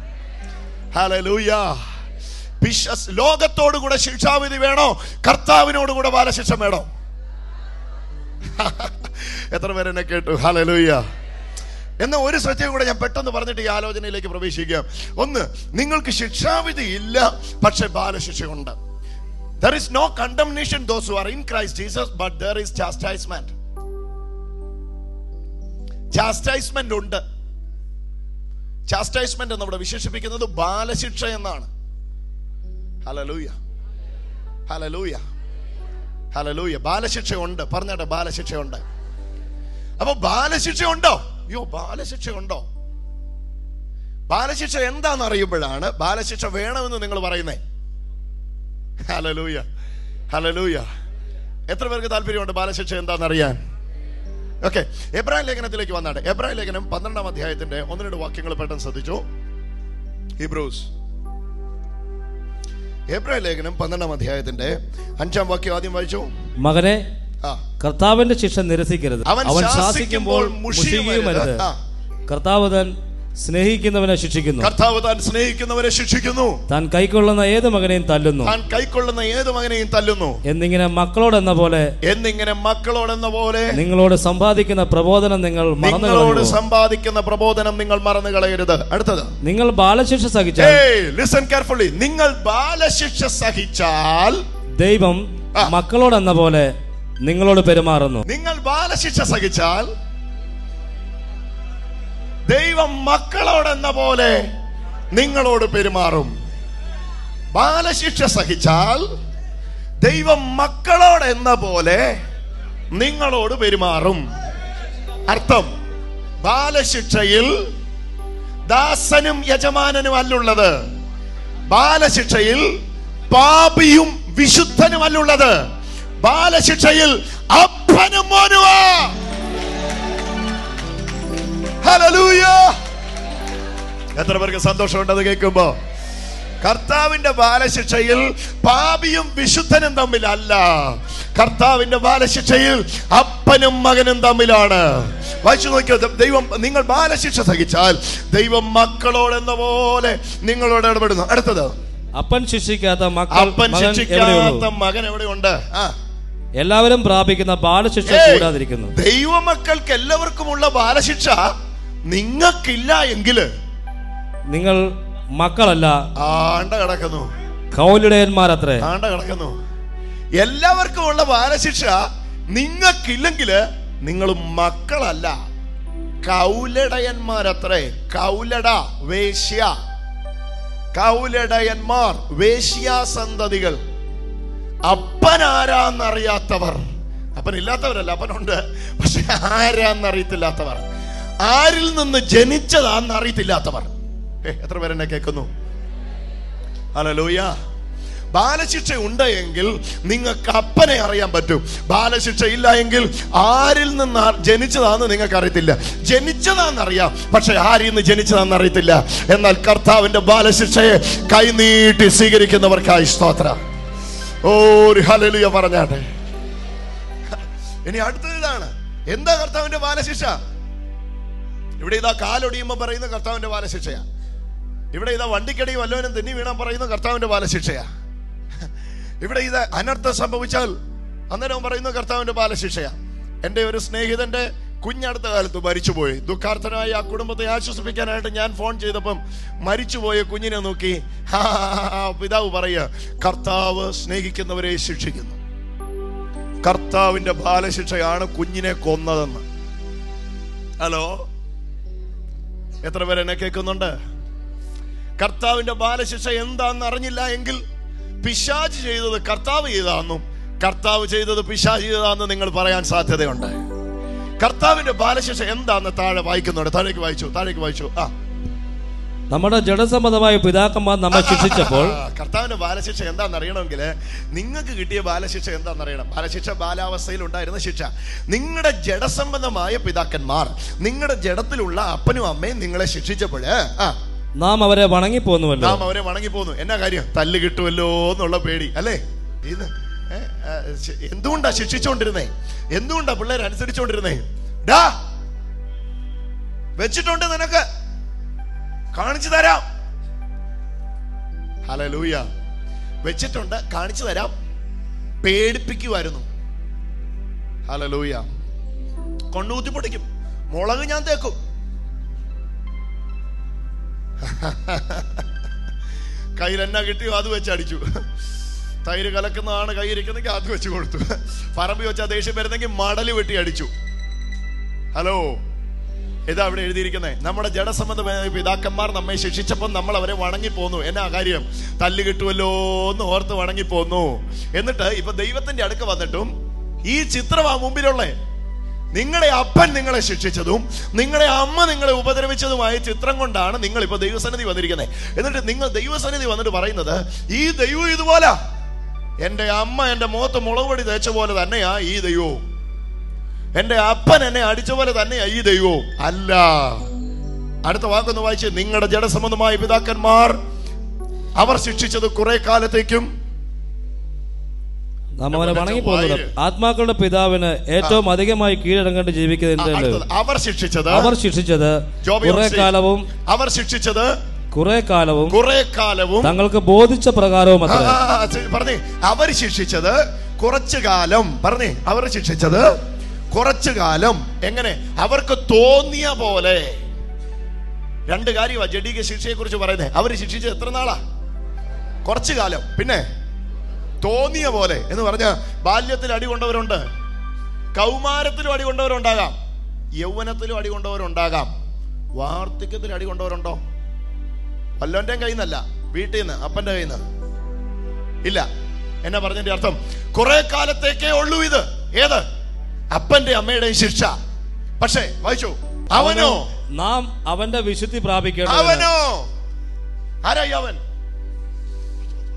വിശ്വസ് ലോകത്തോടു കൂടെ ശിക്ഷാവിധി വേണോ? കർത്താവിനോട് കൂടെ ബാലശിക്ഷ വേണോ എത്ര പേരെന്നെ കേട്ടു? ഹല്ലേലൂയ എന്ന ഒരു സത്യം കൂടെ ഞാൻ പെട്ടെന്ന് പറഞ്ഞിട്ട് ഈ ആലോചനയിലേക്ക് പ്രവേശിക്കാം. ഒന്ന് നിങ്ങൾക്ക് ശിക്ഷാവിധി ഇല്ല പക്ഷെ ബാലശിക്ഷയുണ്ട് there is no condemnation those who are in Christ Jesus but there is chastisement chastisement ഉണ്ട്. ചാസ്റ്റൈസ്മെന്റ് എന്ന് വിശേഷിപ്പിക്കുന്നത് ബാലശിക്ഷ എന്നാണ്. ഹലലൂയ ഹലലൂയ ഹലലൂയ ബാലശിക്ഷ ഉണ്ട് പറഞ്ഞാട്ടെ ബാലശിക്ഷ ഉണ്ട് അപ്പൊ ബാലശിക്ഷ ഉണ്ടോ അയ്യോ ബാലശിക്ഷ ഉണ്ടോ ബാലശിക്ഷ എന്താന്ന് അറിയുമ്പോഴാണ് ബാലശിക്ഷ വേണമെന്ന് നിങ്ങൾ പറയുന്നേ. ഹലലൂയ ഹലലൂയ എത്ര പേർക്ക് താല്പര്യമുണ്ട് ബാലശിക്ഷ എന്താണെന്ന് അറിയാൻ ഓക്കെ എബ്രാഹിം ലേഖനത്തിലേക്ക് വന്നാട്ടെ. എബ്രാഹിം ലേഖനം പന്ത്രണ്ടാം അധ്യായത്തിന്റെ ഒന്ന് രണ്ട് വാക്യങ്ങൾ പെട്ടെന്ന് ശ്രദ്ധിച്ചു? ഹിബ്രൂസ് എബ്രാഹിം ലേഖനം പന്ത്രണ്ടാം അധ്യായത്തിന്റെ അഞ്ചാം വാക്യം ആദ്യം വായിച്ചു? മകനെ കർത്താവിന്റെ ശിക്ഷ നിരസിക്കരുത്. അവൻ ശാസിക്കുമ്പോൾ. കർത്താവ് താൻ സ്നേഹിക്കുന്നവനെ ശിക്ഷിക്കുന്നു. കർത്താവ് താൻ സ്നേഹിക്കുന്നവരെ ശിക്ഷിക്കുന്നു. താൻ കൈക്കൊള്ളുന്ന ഏത് മകനെയും തല്ലുന്നു. താൻ കൈക്കൊള്ളുന്ന ഏത് മകനെയും തല്ലുന്നു. എന്നിങ്ങനെ മക്കളോടെന്ന പോലെ എന്നിങ്ങനെ മക്കളോടെന്ന പോലെ നിങ്ങളോട് സമ്പാദിക്കുന്ന പ്രബോധനം നിങ്ങൾ നിങ്ങളോട്? സമ്പാദിക്കുന്ന പ്രബോധനം നിങ്ങൾ മറന്നു കളയരുത്. അടുത്തത്. നിങ്ങൾ ബാലശിക്ഷ സഹിച്ചാൽ ലിസൺ കെയർഫുള്ളി നിങ്ങൾ ബാലശിക്ഷ സഹിച്ചാൽ ദൈവം മക്കളോട് മക്കളോടെന്ന പോലെ നിങ്ങളോട് പെരുമാറുന്നു. നിങ്ങൾ ബാലശിക്ഷ സഹിച്ചാൽ ദൈവം മക്കളോടെന്ന പോലെ നിങ്ങളോട് പെരുമാറും. ബാലശിക്ഷ സഹിച്ചാൽ ദൈവം മക്കളോടെന്ന പോലെ നിങ്ങളോട് പെരുമാറും. അർത്ഥം ബാലശിക്ഷയിൽ ദാസനും യജമാനനും അല്ലുള്ളത്. ബാലശിക്ഷയിൽ പാപിയും വിശുദ്ധനും അല്ലുള്ളത് ബാലശിക്ഷയിൽ അപ്പനും മോനുവാ എത്ര പേർക്ക് സന്തോഷമുണ്ടത് കേൾക്കുമ്പോ? കർത്താവിന്റെ ബാലശിക്ഷയിൽ പാപിയും വിശുദ്ധനും തമ്മിലല്ല. കർത്താവിന്റെ ബാലശിക്ഷയിൽ അപ്പനും മകനും തമ്മിലാണ്. വായിച്ചു നോക്കിയോ? ദൈവം നിങ്ങൾ ബാലശിക്ഷ സഹിച്ചാൽ ദൈവം മക്കളോട് എന്ന പോലെ നിങ്ങളോട് ഇടപെടുന്നു. അടുത്തത്. അപ്പൻ ശിക്ഷിക്കാത്ത അപ്പൻ ശിക്ഷിക്കാത്ത മകൻ എവിടെയുണ്ട്? ആ. എല്ലാവരും പ്രാപിക്കുന്ന ബാലശിക്ഷ കൂടാതിരിക്കുന്നു ദൈവമക്കൾക്ക് എല്ലാവർക്കുമുള്ള ബാലശിക്ഷ നിങ്ങൾക്കില്ല എങ്കിൽ നിങ്ങൾ മക്കളല്ല. ആണ്ട കിടക്കുന്നു. കൗലിടയന്മാരത്രേ. ആണ്ട കിടക്കുന്നു. എല്ലാവർക്കും ഉള്ള ബാലശിക്ഷ നിങ്ങൾക്കില്ലെങ്കിൽ നിങ്ങൾ മക്കളല്ല. കൗലടയന്മാരത്രേ കൗലട വേശ്യ. കൗലടയന്മാർ വേശ്യാസന്തതികൾ അപ്പനാരാന്നറിയാത്തവർ. അപ്പനില്ലാത്തവരല്ല അപ്പനുണ്ട്. പക്ഷെ ആരാന്നറിയത്തില്ലാത്തവർ. ആരിൽ നിന്ന് ജനിച്ചതാന്ന് അറിയത്തില്ലാത്തവർ. എത്ര പേരെന്നെ കേൾക്കുന്നു? ഹല്ലേലൂയ. ബാലശിക്ഷ ഉണ്ട് എങ്കിൽ നിങ്ങൾക്ക് അപ്പനെ അറിയാൻ പറ്റും. ബാലശിക്ഷ ഇല്ല എങ്കിൽ ആരിൽ നിന്ന് ജനിച്ചതാണെന്ന് നിങ്ങൾക്ക് അറിയത്തില്ല. ജനിച്ചതാന്ന് അറിയാം പക്ഷെ ആരിൽ നിന്ന് ജനിച്ചതാന്ന് അറിയത്തില്ല. എന്നാൽ കർത്താവിന്റെ ബാലശിക്ഷയെ കൈനീട്ടി സ്വീകരിക്കുന്നവർക്കായി സ്തോത്ര. ഒരു ഹലലുയ പറഞ്ഞാട്ടെ. ഇനി അടുത്തത് ഇതാണ്. എന്താ കർത്താവിന്റെ ബാലശിക്ഷ? ഇവിടെ ഇതാ കാലൊടിയുമ്പോൾ പറയുന്ന കർത്താവിന്റെ ബാലശിക്ഷയാ. ഇവിടെ ഇതാ വണ്ടിക്കടി വല്ലവനും തിന്നി വീണാൻ പറയുന്ന കർത്താവിന്റെ ബാലശിക്ഷയാ. ഇവിടെ ഇത് അനർത്ഥം സംഭവിച്ചാൽ അന്നേരം പറയുന്ന കർത്താവിന്റെ ബാലശിക്ഷയാ. എന്റെ ഒരു സ്നേഹിതന്റെ കുഞ്ഞടുത്ത കാലത്ത് മരിച്ചുപോയി. ദുഃഖാർത്ഥനായി ആ കുടുംബത്തെ ആശ്വസിപ്പിക്കാനായിട്ട് ഞാൻ ഫോൺ ചെയ്തപ്പം മരിച്ചുപോയ കുഞ്ഞിനെ നോക്കി പിതാവ് പറയുക കർത്താവ് സ്നേഹിക്കുന്നവരെ ശിക്ഷിക്കുന്നു. കർത്താവിന്റെ ബാലശിക്ഷയാണ് കുഞ്ഞിനെ കൊന്നതെന്ന്. ഹലോ? എത്ര പേര് എന്നെ കേൾക്കുന്നുണ്ട്? കർത്താവിന്റെ ബാലശിക്ഷ എന്താന്ന് അറിഞ്ഞില്ല എങ്കിൽ പിശാജ് ചെയ്തത് കർത്താവ് ചെയ്താന്നും കർത്താവ് ചെയ്തത് പിശാജ് ചെയ്തതാന്ന് നിങ്ങൾ പറയാൻ സാധ്യതയുണ്ട്. കർത്താവിന്റെ ബാലശിക്ഷ എന്താന്ന് താഴെ വായിക്കുന്നുണ്ട്. താഴേക്ക് വായിച്ചു താഴേക്ക് വായിച്ചു. ആ നമ്മുടെ ജഡസംബന്ധമായ പിതാക്കന്മാർ നമ്മെ ശിക്ഷിച്ചപ്പോൾ കർത്താവിന്റെ ബാലശിക്ഷ എന്താണെന്ന് അറിയണമെങ്കിൽ നിങ്ങൾക്ക് കിട്ടിയ ബാലശിക്ഷ എന്താണെന്ന് അറിയണം ബാലശിക്ഷ ബാലാവസ്ഥയിൽ ഉണ്ടായിരുന്ന ശിക്ഷ. നിങ്ങളുടെ ജഡസംബന്ധമായ പിതാക്കന്മാർ നിങ്ങളുടെ ജഡത്തിലുള്ള അപ്പനും അമ്മയും നിങ്ങളെ ശിക്ഷിച്ചപ്പോൾ ആ നാം അവരെ വണങ്ങി പോന്നുവല്ലോ നാം അവരെ വണങ്ങി പോന്നു എന്നാ കാര്യം? തല്ല് കിട്ടുമല്ലോ എന്നുള്ള പേടി അല്ലേ? ഇത് എന്തുകൊണ്ടാ ശിക്ഷിച്ചോണ്ടിരുന്നേ? എന്തുകൊണ്ടാ പിള്ളേർ അനുസരിച്ചോണ്ടിരുന്നേ? ഡാ വെച്ചിട്ടുണ്ട് നിനക്ക്. കാണിച്ചു തരാം. ഹലലൂയ വെച്ചിട്ടുണ്ട് കാണിച്ചു തരാം. പേടിപ്പിക്കുമായിരുന്നു ഹലലൂയ കൊണ്ടുകൂത്തി പൊട്ടിക്കും. മുളക് ഞാൻ തേക്കും. കയ്യിൽ എന്നാ കിട്ടിയോ? അത് വെച്ച് അടിച്ചു. തൈര് കലക്കുന്നതാണ് കൈയിരിക്കുന്നെങ്കിൽ അത് വെച്ച് കൊടുത്തു. പറമ്പി വെച്ചാൽ ദേഷ്യം വരുന്നെങ്കിൽ മടൽ വെട്ടി അടിച്ചു. ഹലോ? ഇതാ അവിടെ എഴുതിയിരിക്കുന്നത് നമ്മുടെ ജഡസംബന്ധ പിതാക്കന്മാർ നമ്മെ ശിക്ഷിച്ചപ്പോൾ നമ്മൾ അവരെ വണങ്ങി പോന്നു എന്നാ കാര്യം? തല്ല് കിട്ടുമല്ലോ എന്ന് ഓർത്ത് വണങ്ങി പോന്നു എന്നിട്ട് ഇപ്പൊ ദൈവത്തിന്റെ അടുക്ക വന്നിട്ടും ഈ ചിത്രമാ മുമ്പിലുള്ളേ. നിങ്ങളെ അപ്പൻ നിങ്ങളെ ശിക്ഷിച്ചതും നിങ്ങളെ അമ്മ നിങ്ങളെ ഉപദ്രവിച്ചതുമായ ചിത്രം കൊണ്ടാണ് നിങ്ങൾ ഇപ്പൊ ദൈവസന്നിധി വന്നിരിക്കുന്നത് എന്നിട്ട് നിങ്ങൾ ദൈവസന്നിധി വന്നിട്ട് പറയുന്നത് ഈ ദൈവം ഇതുപോലെ. എന്റെ അമ്മ എന്റെ മുഖത്ത് മുളകുപൊടി തേച്ച പോലെ തന്നെയാ ഈ ദൈവവും. എന്റെ അപ്പൻ എന്നെ അടിച്ച പോലെ തന്നെ ഈ ദൈവവും. അല്ല. അടുത്ത വാക്കൊന്ന് വായിച്ച് നിങ്ങളുടെ ജഡസംബന്ധമായ പിതാക്കന്മാർ അവർ ശിക്ഷിച്ചത് കുറെ കാലത്തേക്കും നാം ആത്മാക്കളുടെ പിതാവിന് ഏറ്റവും അധികമായി കീഴടങ്ങേണ്ടി ജീവിക്കുന്നത് അവർ ശിക്ഷിച്ചത് അവർ ശിക്ഷിച്ചത് കുറെ കാലവും അവർ ശിക്ഷിച്ചത് കുറെ കാലവും കുറെ കാലവും തങ്ങൾക്ക് ബോധിച്ച പ്രകാരവും പറഞ്ഞേ. അവർ ശിക്ഷിച്ചത് കുറച്ചു കാലം പറഞ്ഞേ. അവർ ശിക്ഷിച്ചത് കുറച്ചു കാലം. എങ്ങനെ? അവർക്ക് തോന്നിയ പോലെ. രണ്ട് കാര്യമാ ജഡീക ശിക്ഷയെ കുറിച്ച് പറയുന്നത് അവർ ശിക്ഷിച്ചത് എത്ര നാളാ? കുറച്ചു കാലം. പിന്നെ തോന്നിയ പോലെ എന്ന് പറഞ്ഞ ബാല്യത്തിൽ അടി കൊണ്ടവരുണ്ട്. കൗമാരത്തിലും അടി കൊണ്ടവരുണ്ടാകാം. യൗവനത്തിലും അടി കൊണ്ടവരുണ്ടാകാം. വാർദ്ധക്യത്തിൽ അടി കൊണ്ടവരുണ്ടോ? വല്ലവന്റെ കയ്യിൽ നിന്നല്ല വീട്ടിൽ നിന്ന് അപ്പന്റെ കയ്യിൽ നിന്ന് ഇല്ല. എന്നാ പറഞ്ഞതിന്റെ അർത്ഥം? കുറെ കാലത്തേക്കേ ഉള്ളൂ ഇത്. ഏത്? അപ്പന്റെ അമ്മയുടെയും ശിക്ഷ. പക്ഷേ വായിച്ചു. അവനോ? നാം അവന്റെ വിശുദ്ധി പ്രാപിക്കണം അവനോ? ആരായി അവൻ?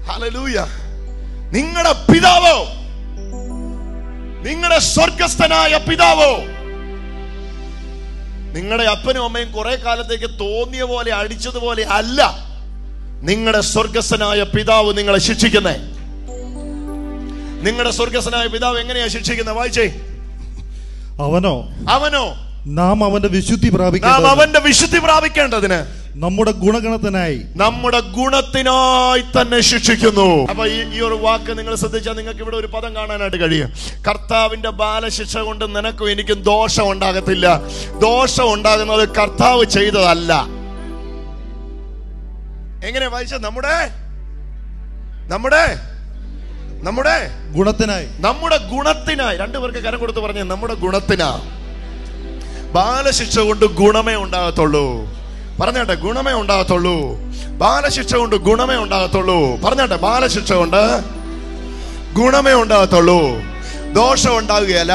ഹലലൂയ നിങ്ങളുടെ പിതാവോ? നിങ്ങളുടെ സ്വർഗസ്ഥനായ പിതാവോ? നിങ്ങളുടെ അപ്പനും അമ്മയും കുറെ കാലത്തേക്ക് തോന്നിയ പോലെ അടിച്ചതുപോലെ അല്ല നിങ്ങളുടെ സ്വർഗസ്ഥനായ പിതാവ് നിങ്ങളെ ശിക്ഷിക്കുന്നേ. നിങ്ങളുടെ സ്വർഗസ്ഥനായ പിതാവ് എങ്ങനെയാ ശിക്ഷിക്കുന്നത് വായിച്ചേ. അവനോ? അവനോ? നാം അവന്റെ വിശുദ്ധി പ്രാപിക്കാം അവന്റെ വിശുദ്ധി പ്രാപിക്കേണ്ടതിന്. നമ്മുടെ ഗുണഗണത്തിനായി. നമ്മുടെ ഗുണത്തിനായി തന്നെ ശിക്ഷിക്കുന്നു. അപ്പൊ ഈ ഒരു വാക്ക് നിങ്ങൾ ശ്രദ്ധിച്ചാൽ നിങ്ങൾക്ക് ഇവിടെ ഒരു പദം കാണാനായിട്ട് കഴിയും. കർത്താവിന്റെ ബാലശിക്ഷ കൊണ്ട് നിനക്കും എനിക്കും ദോഷം ഉണ്ടാകത്തില്ല. ദോഷം ഉണ്ടാകുന്നത് കർത്താവ് ചെയ്തതല്ല. എങ്ങനെ വായിച്ച നമ്മുടെ? നമ്മുടെ? നമ്മുടെ ഗുണത്തിനായി. നമ്മുടെ ഗുണത്തിനായി. രണ്ടുപേർക്ക് കരം കൊടുത്ത് പറഞ്ഞു നമ്മുടെ ഗുണത്തിനാ. ബാലശിക്ഷ കൊണ്ട് ഗുണമേ ഉണ്ടാകത്തുള്ളൂ. പറഞ്ഞാട്ടെ ഗുണമേ ഉണ്ടാകത്തുള്ളൂ. ബാലശിക്ഷ കൊണ്ട് ഗുണമേ ഉണ്ടാകത്തുള്ളൂ. പറഞ്ഞാട്ടെ ബാലശിക്ഷ കൊണ്ട് ഗുണമേ ഉണ്ടാകത്തുള്ളൂ. ദോഷം ഉണ്ടാകുകയല്ല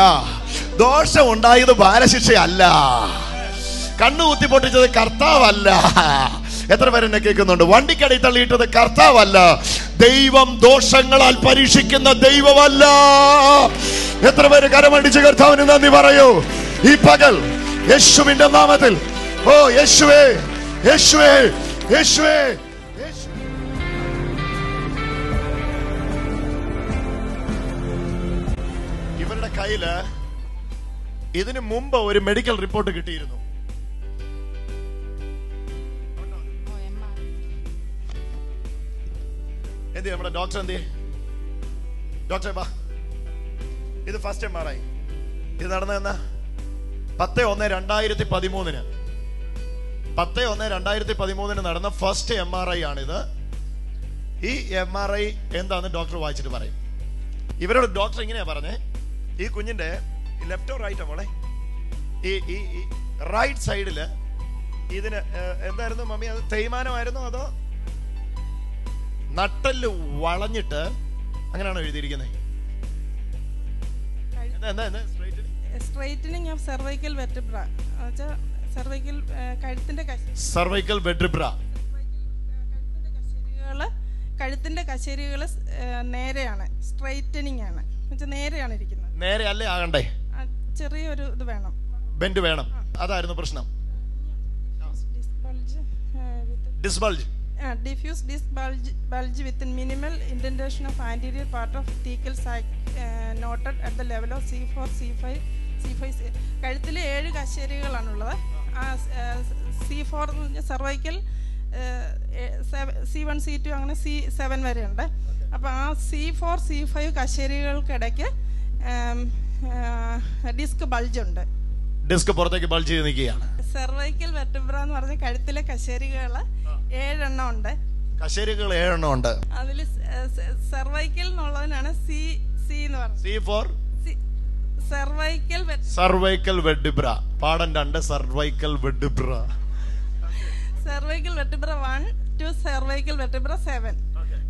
ദോഷം ഉണ്ടായത് ബാലശിക്ഷയല്ല. കണ്ണു കുത്തി പൊട്ടിച്ചത് കർത്താവല്ല. എത്ര പേരെന്നെ കേൾക്കുന്നുണ്ട്? വണ്ടിക്കടി തള്ളിയിട്ടത് കർത്താവല്ല. ദൈവം ദോഷങ്ങളാൽ പരീക്ഷിക്കുന്ന ദൈവമല്ല. എത്ര പേര് കരമടിച്ച് കർത്താവിന് നന്ദി പറയൂ? ഈ പകൽ യേശുവിന്റെ നാമത്തിൽ. ഓ യേശുവേ യേശുവേ യേശുവേ യേശു- ഇവരുടെ കയ്യിൽ ഇതിനു മുമ്പ് ഒരു മെഡിക്കൽ റിപ്പോർട്ട് കിട്ടിയിരുന്നു. എന്ത് നമ്മുടെ ഡോക്ടർ എന്ത് ഡോക്ടറെ വാ. ഇത് ഫസ്റ്റ് എം ആർ ഐ. ഇത് നടന്ന പത്ത് ഒന്ന് രണ്ടായിരത്തി പതിമൂന്നിന്. പത്ത് ഒന്ന് രണ്ടായിരത്തി പതിമൂന്നിന് നടന്ന ഫസ്റ്റ് എം ആർ ഐ ആണിത്. ഈ എം ആർ ഐ എന്താന്ന് ഡോക്ടർ വായിച്ചിട്ട് പറയും. ഇവരോട് ഡോക്ടർ ഇങ്ങനെയാ പറഞ്ഞേ. ഈ കുഞ്ഞിന്റെ ലെഫ്റ്റോ റൈറ്റോ മോളെ? ഈ ഈ റൈറ്റ് സൈഡിൽ ഇതിന് എന്തായിരുന്നു മമ്മി? അത് തേയ്മാനമായിരുന്നോ അതോ നട്ടൽ വളഞ്ഞിട്ട് അങ്ങനെയാണോ എഴുതിയിരിക്കുന്നത് straightening of cervical vertebra cervical കഴുത്തിന്റെ സർവൈക്കൽ വെട്രിബ്ര കഴുത്തിന്റെ കശേരികൾ നേരെയാണ്. സ്ട്രൈറ്റനിങ് ആണ്. നേരെയാണ് ഇരിക്കുന്നത്. നേരെ അല്ലേ ആകണ്ടേ? ചെറിയൊരു ഇത് വേണം. ബെൻഡ് വേണം. അതായിരുന്നു പ്രശ്നം. Disc bulge disc bulge bulge with minimal indentation of anterior part of thecal sac noted at the level of C four C five C five കഴുത്തിൽ ഏഴ് കശേരികളാണുള്ളത്. ആ സി ഫോർ എന്ന് പറഞ്ഞാൽ cervical C one C two അങ്ങനെ C seven വരെയുണ്ട്. അപ്പോൾ ആ സി ഫോർ സി ഫൈവ് കശേരികൾക്കിടയ്ക്ക് ഡിസ്ക് ബൾജ് ഉണ്ട്. ഡിസ്ക് പുറത്തേക്ക് ബൾജ് ചെയ്ത് നിൽക്കുകയാണ്. സെർവൈക്കൽ വെർട്ടിബ്ര എന്ന് പറഞ്ഞ കഴുത്തിലെ കശേരികൾ ഏഴെണ്ണം ഉണ്ട്. കശേരികൾ ഏഴെണ്ണം ഉണ്ട്. അതിൽ സെർവൈക്കൽ എന്നുള്ളതിനാണ് സി സി എന്ന് പറഞ്ഞത്. C four? Cervical cervical vertebra പാടം രണ്ട് cervical vertebra cervical vertebra one two cervical vertebra seven.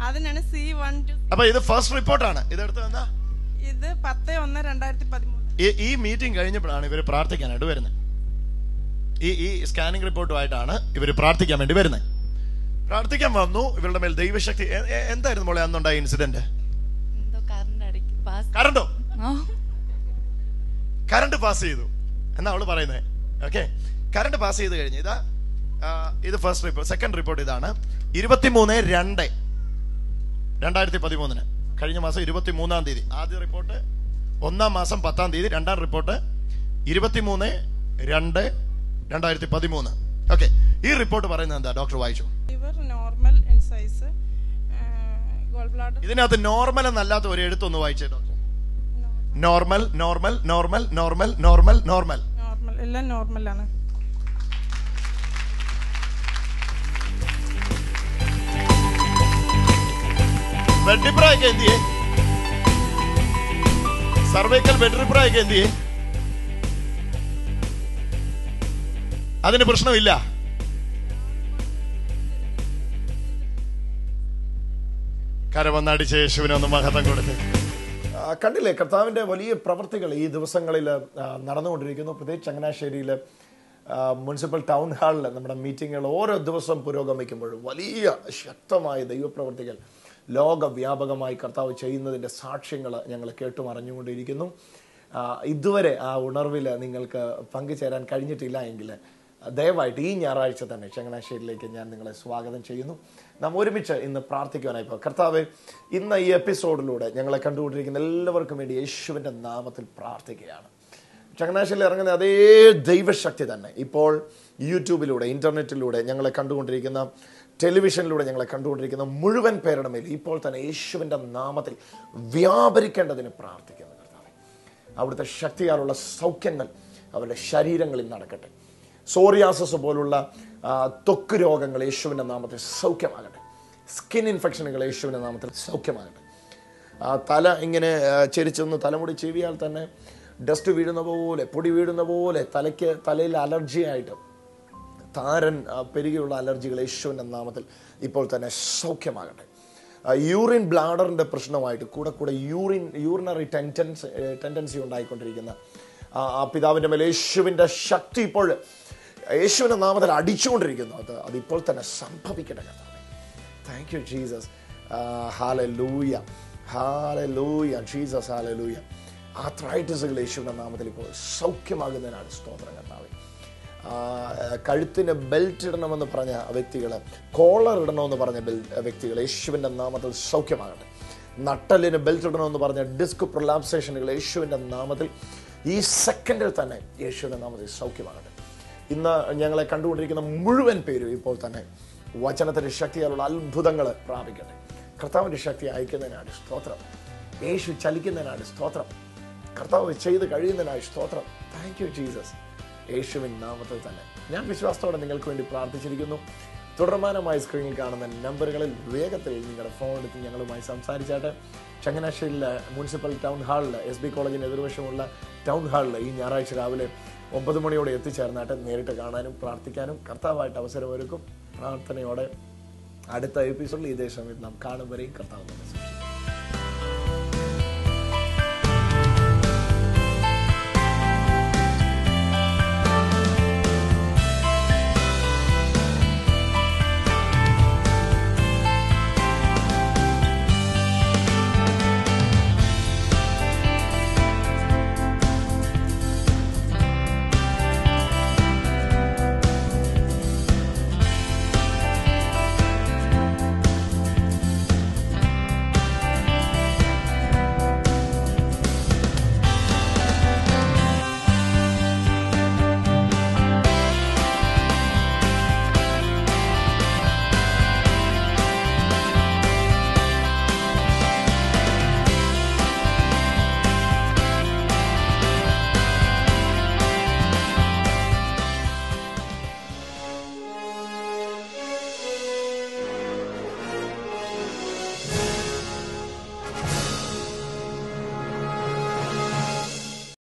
അതിനാണ് സി വൺ ടു അപ്പൊ ഇത് ഫസ്റ്റ് റിപ്പോർട്ടാണ്. ഇതെടുത്ത് എന്താ? ഇത് പത്ത് ഒന്ന് രണ്ടായിരത്തി പതിമൂന്ന്. ഈ ഈ മീറ്റിംഗ് കഴിഞ്ഞപ്പോഴാണ് ഇവർ പ്രാർത്ഥിക്കാനായിട്ട് വരുന്നത്. ഈ ഈ സ്കാനിങ് റിപ്പോർട്ടുമായിട്ടാണ് ഇവർ പ്രാർത്ഥിക്കാൻ വേണ്ടി വരുന്നത്. പ്രാർത്ഥിക്കാൻ വന്നു ഇവരുടെ മേൽ ദൈവശക്തി. എന്തായിരുന്നു മോളെ അന്നുണ്ടായ ഇൻസിഡന്റ് കറണ്ട് കറണ്ട് പാസ് ചെയ്തു. എന്നാ അവൾ പറയുന്നത് ഓക്കെ കറണ്ട് പാസ് ചെയ്ത് കഴിഞ്ഞ് ഇതാ ഇത് ഫസ്റ്റ് റിപ്പോർട്ട് സെക്കൻഡ് റിപ്പോർട്ട് ഇതാണ്. ഇരുപത്തിമൂന്ന് രണ്ട്. രണ്ടായിരത്തി പതിമൂന്നിന്. കഴിഞ്ഞ മാസം ഇരുപത്തി മൂന്നാം തീയതി. ആദ്യ റിപ്പോർട്ട് ഒന്നാം മാസം പത്താം തീയതി രണ്ടാം റിപ്പോർട്ട് ഇരുപത്തിമൂന്ന് രണ്ട് രണ്ടായിരത്തി പതിമൂന്ന് ഓക്കെ ഈ റിപ്പോർട്ട് പറയുന്നത് എന്താ? ഡോക്ടർ വായിച്ചു. നോർമൽ സൈസ് ഇതിനകത്ത് നോർമൽ എന്നല്ലാത്ത ഒരു എഴുത്തൊന്ന് വായിച്ചേ doctor. Normal normal normal normal normal normal എല്ലാം നോർമലാണ് വെട്ടിപ്രായൊക്കെ എന്ത് ചെയ്യേ? സർവൈക്കൽ വെട്ടിപ്രായൊക്കെ എന്ത് ചെയ്യും? അതിന് പ്രശ്നമില്ല. കരവന്നടിച്ച് യേശുവിന് ഒന്ന് മഹത്വം കൊടുത്തു കണ്ടില്ലേ കർത്താവിന്റെ വലിയ പ്രവൃത്തികൾ ഈ ദിവസങ്ങളിൽ നടന്നുകൊണ്ടിരിക്കുന്നു. പ്രത്യേകിച്ച് ചങ്ങനാശ്ശേരിയിൽ മുനിസിപ്പൽ ടൗൺ ഹാളിൽ നമ്മുടെ മീറ്റിങ്ങുകൾ ഓരോ ദിവസം പുരോഗമിക്കുമ്പോഴും വലിയ ശക്തമായ ദൈവപ്രവർത്തികൾ ലോകവ്യാപകമായി കർത്താവ് ചെയ്യുന്നതിന്റെ സാക്ഷ്യങ്ങൾ ഞങ്ങൾ കേട്ടും അറിഞ്ഞുകൊണ്ടിരിക്കുന്നു ഇതുവരെ ആ ഉണർവിൽ നിങ്ങൾക്ക് പങ്കുചേരാൻ കഴിഞ്ഞിട്ടില്ല എങ്കിൽ ദയവായിട്ട് ഈ ഞായറാഴ്ച തന്നെ ചങ്ങനാശ്ശേരിയിലേക്ക് ഞാൻ നിങ്ങളെ സ്വാഗതം ചെയ്യുന്നു. നാം ഒരുമിച്ച് ഇന്ന് പ്രാർത്ഥിക്കുവാനായി പോകും. കർത്താവ് ഇന്ന് ഈ എപ്പിസോഡിലൂടെ ഞങ്ങളെ കണ്ടുകൊണ്ടിരിക്കുന്ന എല്ലാവർക്കും വേണ്ടി യേശുവിന്റെ നാമത്തിൽ പ്രാർത്ഥിക്കുകയാണ്. ചങ്ങനാശ്ശേരിയിൽ ഇറങ്ങുന്ന അതേ ദൈവശക്തി തന്നെ ഇപ്പോൾ യൂട്യൂബിലൂടെ ഇന്റർനെറ്റിലൂടെ ഞങ്ങളെ കണ്ടുകൊണ്ടിരിക്കുന്ന ടെലിവിഷനിലൂടെ ഞങ്ങളെ കണ്ടുകൊണ്ടിരിക്കുന്ന മുഴുവൻ പേരുടെ മേൽ ഇപ്പോൾ തന്നെ യേശുവിന്റെ നാമത്തിൽ വ്യാപരിക്കേണ്ടതിന് പ്രാർത്ഥിക്കുന്നു കർത്താവെ. അവിടുത്തെ ശക്തിയാലുള്ള സൗഖ്യങ്ങൾ അവരുടെ ശരീരങ്ങളിൽ നടക്കട്ടെ. സോറിയാസസ് പോലുള്ള ത്വക്ക് രോഗങ്ങൾ യേശുവിന്റെ നാമത്തിൽ സൗഖ്യമാകട്ടെ. സ്കിൻ ഇൻഫെക്ഷനുകൾ യേശുവിന്റെ നാമത്തിൽ സൗഖ്യമാകട്ടെ. തല ഇങ്ങനെ ചെരിച്ചൊന്ന് തലമുടി ചെവിയാൽ തന്നെ ഡസ്റ്റ് വീഴുന്ന പോലെ പൊടി വീഴുന്ന പോലെ തലയ്ക്ക് തലയിൽ അലർജി ആയിട്ട് താരൻ പെരുകെയുള്ള അലർജികൾ യേശുവിന്റെ നാമത്തിൽ ഇപ്പോൾ തന്നെ സൗഖ്യമാകട്ടെ. യൂറിൻ ബ്ലാഡറിന്റെ പ്രശ്നമായിട്ട് കൂടെ കൂടെ യൂറിൻ യൂറിനറി ടെൻഡൻസ് ടെൻഡൻസി ഉണ്ടായിക്കൊണ്ടിരിക്കുന്ന ആ പിതാവിന്റെ മേലെ യേശുവിന്റെ ശക്തി ഇപ്പോൾ യേശുവിന്റെ നാമത്തിൽ അടിച്ചുകൊണ്ടിരിക്കുന്നു. അത് അതിപ്പോൾ തന്നെ സംഭവിക്കട്ടെ കർത്താവേ. താങ്ക് യു ജീസസ് ഹാല ലൂയ ഹാല ലൂയ ജീസസ് ഹാല ലൂയ ആത്രൈറ്റിസുകൾ യേശുവിന്റെ നാമത്തിൽ ഇപ്പോൾ സൗഖ്യമാകുന്നതിനാണ് സ്തോത്രം കർത്താവേ. കഴുത്തിന് ബെൽറ്റ് ഇടണമെന്ന് പറഞ്ഞ വ്യക്തികൾ കോളർ ഇടണമെന്ന് പറഞ്ഞ ബെൽ വ്യക്തികൾ യേശുവിന്റെ നാമത്തിൽ സൗഖ്യമാകട്ടെ. നട്ടലിന് ബെൽറ്റ് ഇടണമെന്ന് പറഞ്ഞ ഡിസ്ക് പ്രൊലാപ്സേഷനുകൾ യേശുവിന്റെ നാമത്തിൽ ഈ സെക്കൻഡിൽ തന്നെ യേശുവിന്റെ നാമത്തിൽ സൗഖ്യമാകട്ടെ. ഇന്ന് ഞങ്ങളെ കണ്ടുകൊണ്ടിരിക്കുന്ന മുഴുവൻ പേരും ഇപ്പോൾ തന്നെ വചനത്തിന്റെ ശക്തിയാലുള്ള അത്ഭുതങ്ങൾ പ്രാപിക്കട്ടെ. കർത്താവിന്റെ ശക്തി അയക്കുന്നതിനാണ് സ്തോത്രം. യേശു ചലിക്കുന്നതിനാണ് സ്തോത്രം. കർത്താവ് ചെയ്ത് കഴിയുന്നതിനായി സ്തോത്രം. താങ്ക് യു ജീസസ് യേശുവിൻ നാമത്തിൽ തന്നെ. ഞാൻ വിശ്വാസത്തോടെ നിങ്ങൾക്ക് വേണ്ടി പ്രാർത്ഥിച്ചിരിക്കുന്നു. തുടർമാനമായി സ്ക്രീനിൽ കാണുന്ന നമ്പറുകളിൽ വേഗത്തിൽ നിങ്ങളുടെ ഫോൺ എടുത്ത് ഞങ്ങളുമായി സംസാരിച്ചാട്ട്. ചങ്ങനാശ്ശേരിയിലെ മുനിസിപ്പൽ ടൗൺ ഹാളിൽ എസ് ബി കോളേജിന് എതിർവശമുള്ള ടൗൺ ഹാളിൽ ഈ ഞായറാഴ്ച രാവിലെ ഒമ്പത് മണിയോടെ എത്തിച്ചേർന്നാട്ട് നേരിട്ട് കാണാനും പ്രാർത്ഥിക്കാനും കർത്താവായിട്ട് അവസരമൊരുക്കും. പ്രാർത്ഥനയോടെ അടുത്ത എപ്പിസോഡിൽ ഇതേ സമയത്ത് നാം കാണും വരെയും കർത്താവ്.